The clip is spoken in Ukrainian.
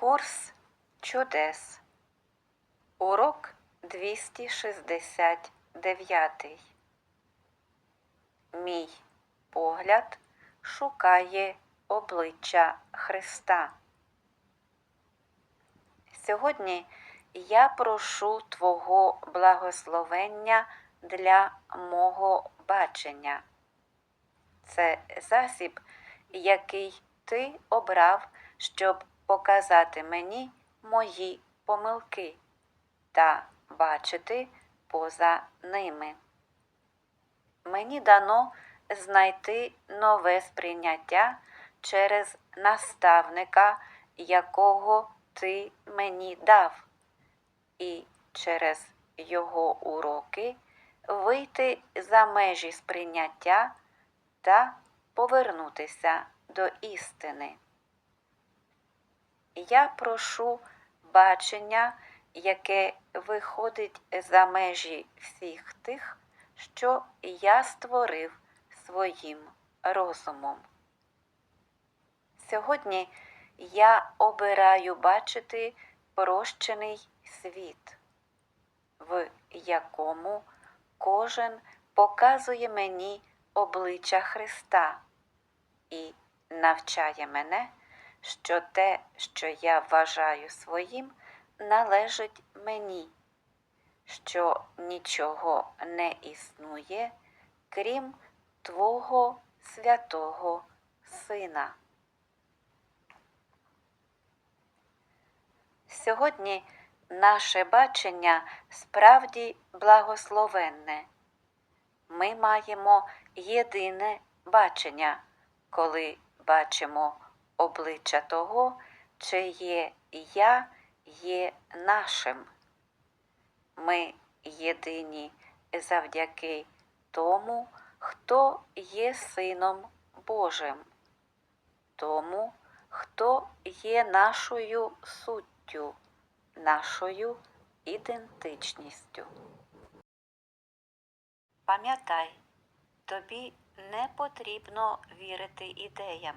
Курс чудес. Урок 269. Мій погляд шукає обличчя Христа. Сьогодні я прошу Твого благословення для мого бачення. Це засіб, який ти обрав, щоб показати мені мої помилки та бачити поза ними. Мені дано знайти нове сприйняття через наставника, якого ти мені дав, і через його уроки вийти за межі сприйняття та повернутися до істини. Я прошу бачення, яке виходить за межі всіх тих, що я створив своїм розумом. Сьогодні я обираю бачити прощений світ, в якому кожен показує мені обличчя Христа і навчає мене, що те, що я вважаю своїм, належить мені, що нічого не існує, крім Твого святого Сина. Сьогодні наше бачення справді благословенне. Ми маємо єдине бачення, коли бачимо обличчя того, чиє я є нашим. Ми єдині завдяки тому, хто є Сином Божим, тому, хто є нашою суттю, нашою ідентичністю. Пам'ятай, тобі не потрібно вірити ідеям,